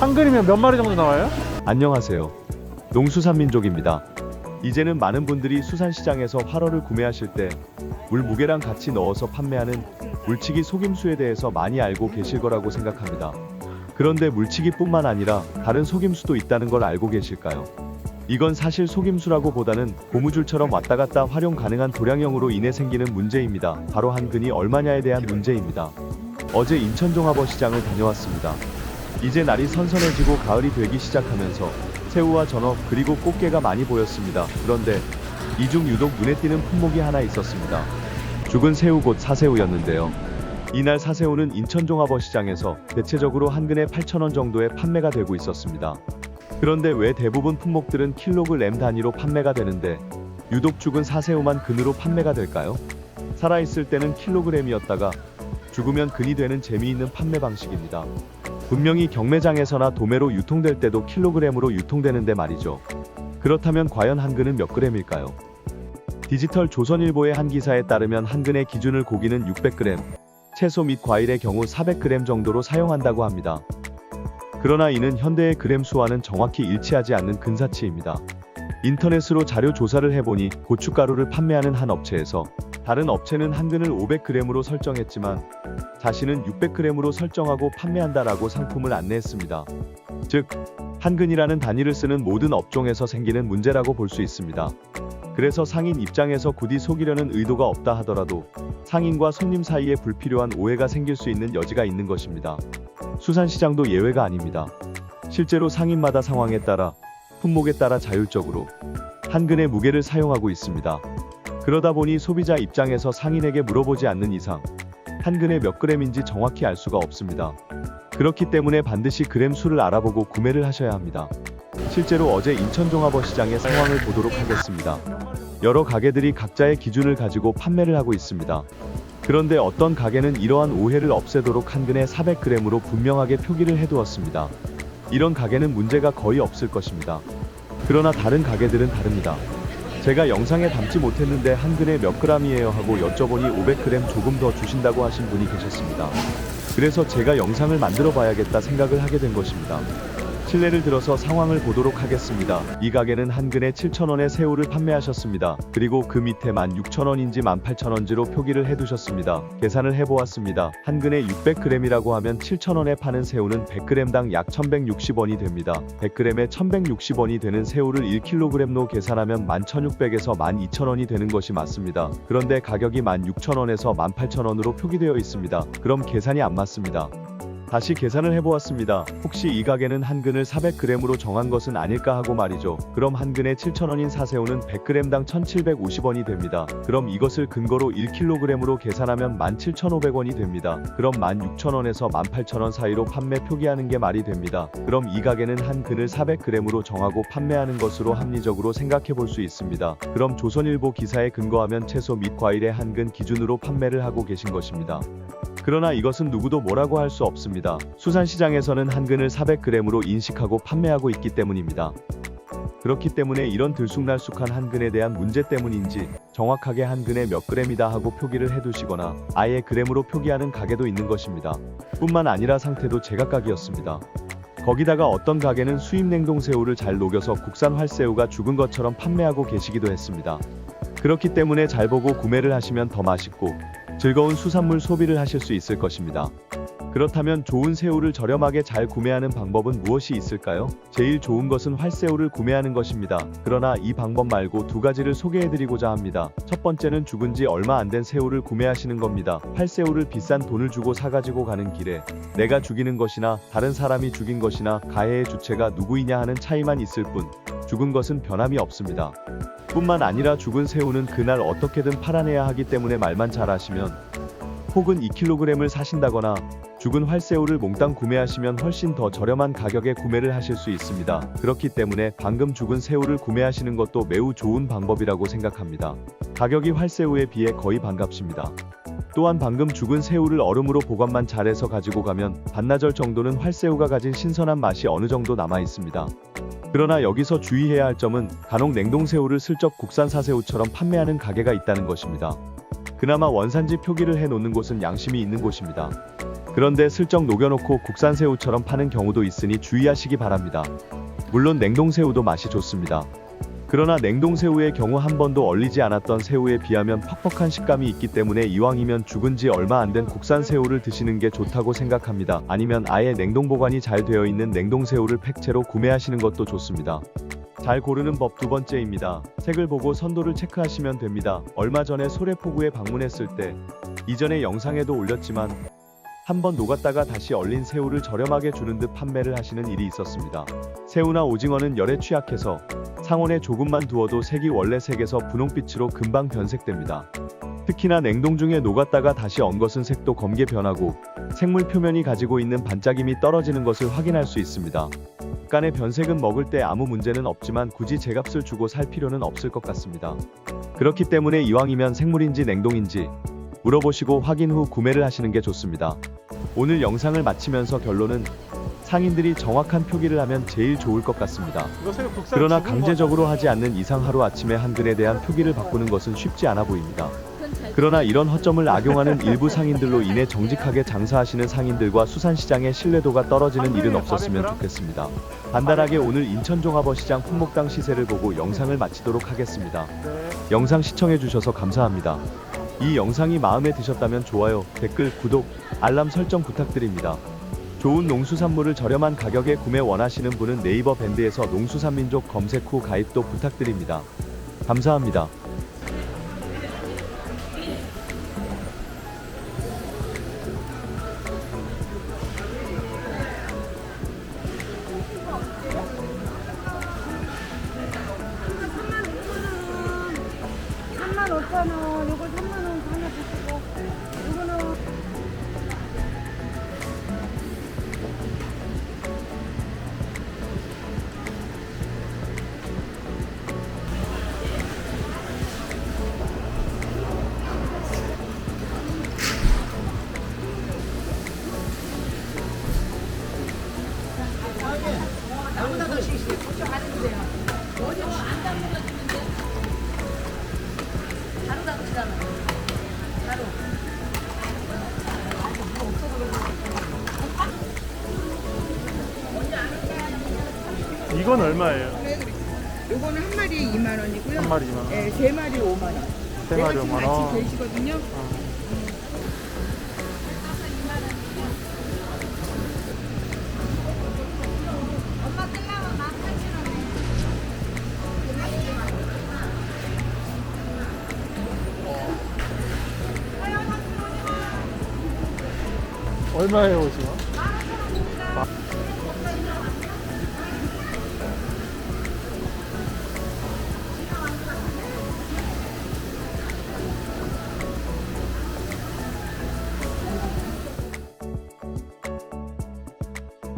한 그림에 몇 마리 정도 나와요? 안녕하세요. 농수산민족입니다. 이제는 많은 분들이 수산시장에서 활어를 구매하실 때 물 무게랑 같이 넣어서 판매하는 물치기 속임수에 대해서 많이 알고 계실 거라고 생각합니다. 그런데 물치기뿐만 아니라 다른 속임수도 있다는 걸 알고 계실까요? 이건 사실 속임수라고 보다는 고무줄처럼 왔다 갔다 활용 가능한 도량형으로 인해 생기는 문제입니다. 바로 한근이 얼마냐에 대한 문제입니다. 어제 인천종합어 시장을 다녀왔습니다. 이제 날이 선선해지고 가을이 되기 시작하면서 새우와 전어 그리고 꽃게가 많이 보였습니다. 그런데 이 중 유독 눈에 띄는 품목이 하나 있었습니다. 죽은 새우 곧 사새우였는데요. 이날 사새우는 인천 종합어 시장에서 대체적으로 한 근에 8,000원 정도에 판매가 되고 있었습니다. 그런데 왜 대부분 품목들은 킬로그램 단위로 판매가 되는데 유독 죽은 사새우만 근으로 판매가 될까요? 살아있을 때는 킬로그램이었다가 죽으면 근이 되는 재미있는 판매 방식입니다. 분명히 경매장에서나 도매로 유통될 때도 킬로그램으로 유통되는데 말이죠. 그렇다면 과연 한 근은 몇 그램일까요? 디지털 조선일보의 한 기사에 따르면 한 근의 기준을 고기는 600g, 채소 및 과일의 경우 400g 정도로 사용한다고 합니다. 그러나 이는 현대의 그램 수와는 정확히 일치하지 않는 근사치입니다. 인터넷으로 자료 조사를 해보니 고춧가루를 판매하는 한 업체에서 다른 업체는 한 근을 500g으로 설정했지만 자신은 600g으로 설정하고 판매한다라고 상품을 안내했습니다. 즉, 한근이라는 단위를 쓰는 모든 업종에서 생기는 문제라고 볼 수 있습니다. 그래서 상인 입장에서 굳이 속이려는 의도가 없다 하더라도 상인과 손님 사이에 불필요한 오해가 생길 수 있는 여지가 있는 것입니다. 수산시장도 예외가 아닙니다. 실제로 상인마다 상황에 따라 품목에 따라 자율적으로 한근의 무게를 사용하고 있습니다. 그러다 보니 소비자 입장에서 상인에게 물어보지 않는 이상 한 근에 몇 그램인지 정확히 알 수가 없습니다. 그렇기 때문에 반드시 그램 수를 알아보고 구매를 하셔야 합니다. 실제로 어제 인천종합어 시장의 상황을 보도록 하겠습니다. 여러 가게들이 각자의 기준을 가지고 판매를 하고 있습니다. 그런데 어떤 가게는 이러한 오해를 없애도록 한 근에 400g으로 분명하게 표기를 해두었습니다. 이런 가게는 문제가 거의 없을 것입니다. 그러나 다른 가게들은 다릅니다. 제가 영상에 담지 못했는데 한 근에 몇 g이에요 하고 여쭤보니 500g 조금 더 주신다고 하신 분이 계셨습니다. 그래서 제가 영상을 만들어 봐야겠다 생각을 하게 된 것입니다. 실례를 들어서 상황을 보도록 하겠습니다. 이 가게는 한 근에 7,000원에 새우를 판매하셨습니다. 그리고 그 밑에 16,000원인지 18,000원지로 표기를 해두셨습니다. 계산을 해보았습니다. 한 근에 600g이라고 하면 7,000원에 파는 새우는 100g당 약 1,160원이 됩니다. 100g에 1,160원이 되는 새우를 1kg로 계산하면 11,600에서 12,000원이 되는 것이 맞습니다. 그런데 가격이 16,000원에서 18,000원으로 표기되어 있습니다. 그럼 계산이 안 맞습니다. 다시 계산을 해보았습니다. 혹시 이 가게는 한 근을 400g으로 정한 것은 아닐까 하고 말이죠. 그럼 한 근에 7,000원인 사새우는 100g당 1,750원이 됩니다. 그럼 이것을 근거로 1kg으로 계산하면 17,500원이 됩니다. 그럼 16,000원에서 18,000원 사이로 판매 표기하는 게 말이 됩니다. 그럼 이 가게는 한 근을 400g으로 정하고 판매하는 것으로 합리적으로 생각해 볼 수 있습니다. 그럼 조선일보 기사에 근거하면 채소 및 과일의 한 근 기준으로 판매를 하고 계신 것입니다. 그러나 이것은 누구도 뭐라고 할 수 없습니다. 수산시장에서는 한 근을 400g으로 인식하고 판매하고 있기 때문입니다. 그렇기 때문에 이런 들쑥날쑥한 한 근에 대한 문제 때문인지 정확하게 한 근에 몇 그램이다 하고 표기를 해두시거나 아예 그램으로 표기하는 가게도 있는 것입니다. 뿐만 아니라 상태도 제각각이었습니다. 거기다가 어떤 가게는 수입 냉동 새우를 잘 녹여서 국산 활새우가 죽은 것처럼 판매하고 계시기도 했습니다. 그렇기 때문에 잘 보고 구매를 하시면 더 맛있고 즐거운 수산물 소비를 하실 수 있을 것입니다. 그렇다면 좋은 새우를 저렴하게 잘 구매하는 방법은 무엇이 있을까요? 제일 좋은 것은 활새우를 구매하는 것입니다. 그러나 이 방법 말고 두 가지를 소개해드리고자 합니다. 첫 번째는 죽은 지 얼마 안 된 새우를 구매하시는 겁니다. 활새우를 비싼 돈을 주고 사가지고 가는 길에 내가 죽이는 것이나 다른 사람이 죽인 것이나 가해의 주체가 누구이냐 하는 차이만 있을 뿐 죽은 것은 변함이 없습니다. 뿐만 아니라 죽은 새우는 그날 어떻게든 팔아내야 하기 때문에 말만 잘하시면 혹은 2kg을 사신다거나 죽은 활새우를 몽땅 구매하시면 훨씬 더 저렴한 가격에 구매를 하실 수 있습니다. 그렇기 때문에 방금 죽은 새우를 구매하시는 것도 매우 좋은 방법이라고 생각합니다. 가격이 활새우에 비해 거의 반값입니다. 또한 방금 죽은 새우를 얼음으로 보관만 잘해서 가지고 가면 반나절 정도는 활새우가 가진 신선한 맛이 어느 정도 남아 있습니다. 그러나 여기서 주의해야 할 점은 간혹 냉동새우를 슬쩍 국산 사새우처럼 판매하는 가게가 있다는 것입니다. 그나마 원산지 표기를 해놓는 곳은 양심이 있는 곳입니다. 그런데 슬쩍 녹여놓고 국산 새우처럼 파는 경우도 있으니 주의하시기 바랍니다. 물론 냉동 새우도 맛이 좋습니다. 그러나 냉동 새우의 경우 한 번도 얼리지 않았던 새우에 비하면 퍽퍽한 식감이 있기 때문에 이왕이면 죽은 지 얼마 안 된 국산 새우를 드시는 게 좋다고 생각합니다. 아니면 아예 냉동 보관이 잘 되어 있는 냉동 새우를 팩채로 구매하시는 것도 좋습니다. 잘 고르는 법 두 번째입니다. 색을 보고 선도를 체크하시면 됩니다. 얼마 전에 소래포구에 방문했을 때 이전에 영상에도 올렸지만 한 번 녹았다가 다시 얼린 새우를 저렴하게 주는 듯 판매를 하시는 일이 있었습니다. 새우나 오징어는 열에 취약해서 상온에 조금만 두어도 색이 원래 색에서 분홍빛으로 금방 변색됩니다. 특히나 냉동 중에 녹았다가 다시 언 것은 색도 검게 변하고 생물 표면이 가지고 있는 반짝임이 떨어지는 것을 확인할 수 있습니다. 약간의 변색은 먹을 때 아무 문제는 없지만 굳이 제값을 주고 살 필요는 없을 것 같습니다. 그렇기 때문에 이왕이면 생물인지 냉동인지 물어보시고 확인 후 구매를 하시는 게 좋습니다. 오늘 영상을 마치면서 결론은 상인들이 정확한 표기를 하면 제일 좋을 것 같습니다. 그러나 강제적으로 하지 않는 이상 하루 아침에 한근에 대한 표기를 바꾸는 것은 쉽지 않아 보입니다. 그러나 이런 허점을 악용하는 일부 상인들로 인해 정직하게 장사하시는 상인들과 수산시장의 신뢰도가 떨어지는 일은 없었으면 좋겠습니다. 간단하게 오늘 인천종합어시장 품목당 시세를 보고 영상을 마치도록 하겠습니다. 네. 영상 시청해주셔서 감사합니다. 이 영상이 마음에 드셨다면 좋아요, 댓글, 구독, 알람 설정 부탁드립니다. 좋은 농수산물을 저렴한 가격에 구매 원하시는 분은 네이버 밴드에서 농수산민족 검색 후 가입도 부탁드립니다. 감사합니다. 이건 얼마예요? 요거는 한 마리에 2만 원이고요. 한 마리 2만 원. 네, 세 마리 5만 원. 세 내가 마리 지금 5만 원. 계시거든요. 얼마예요 오징어?